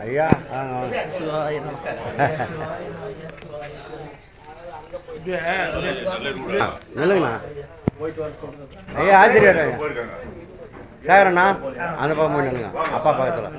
ஐயா நில்லுங்கண்ணா ஐயா ஆசிரியர் ஐயா சேகரண்ணா அந்த பக்கம் போய் நில்லுங்க அப்பா பக்கத்தில்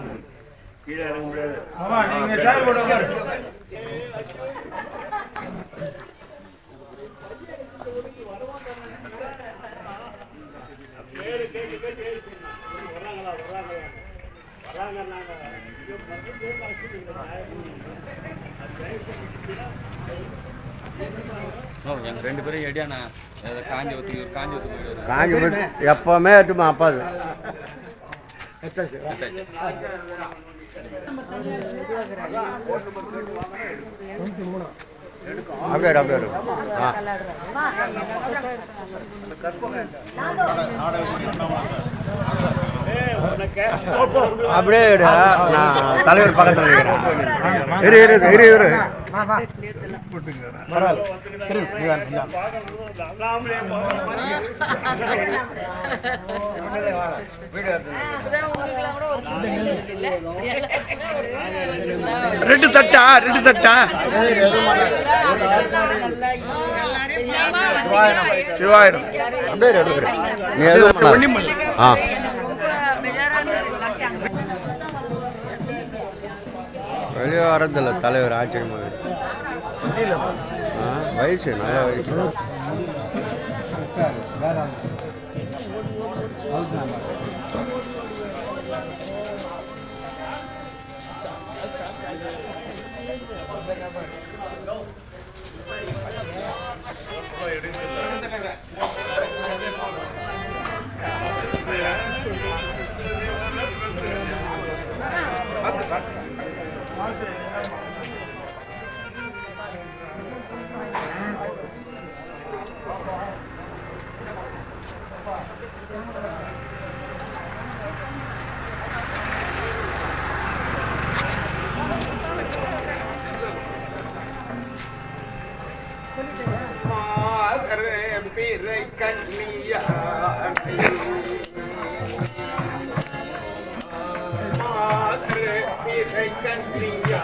ரெண்டு பேரும் எடியாண்ணா காஞ்சி ஊற்றி காஞ்சி ஊற்றி காஞ்சி போய் எப்போவுமே எடுத்துமா அப்பா அது அப்படியே அப்படியே இரு. ஆ. அப்படியே தலைவர் பக்கத்தில் இரு இரு இரு இரு. ரெண்டு தட்டா ரெண்டு தட்டா. சிவாயிடும். அப்படியே ஆ. வெளியே வரதில்ல தலைவர் ஆச்சரியமாக வயசு நல்ல வயசு. Thank பிறை கண்ணியா பிறை கண்ணியா.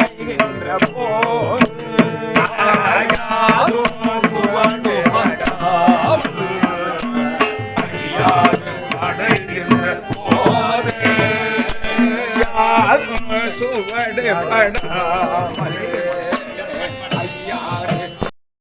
సువడే పడా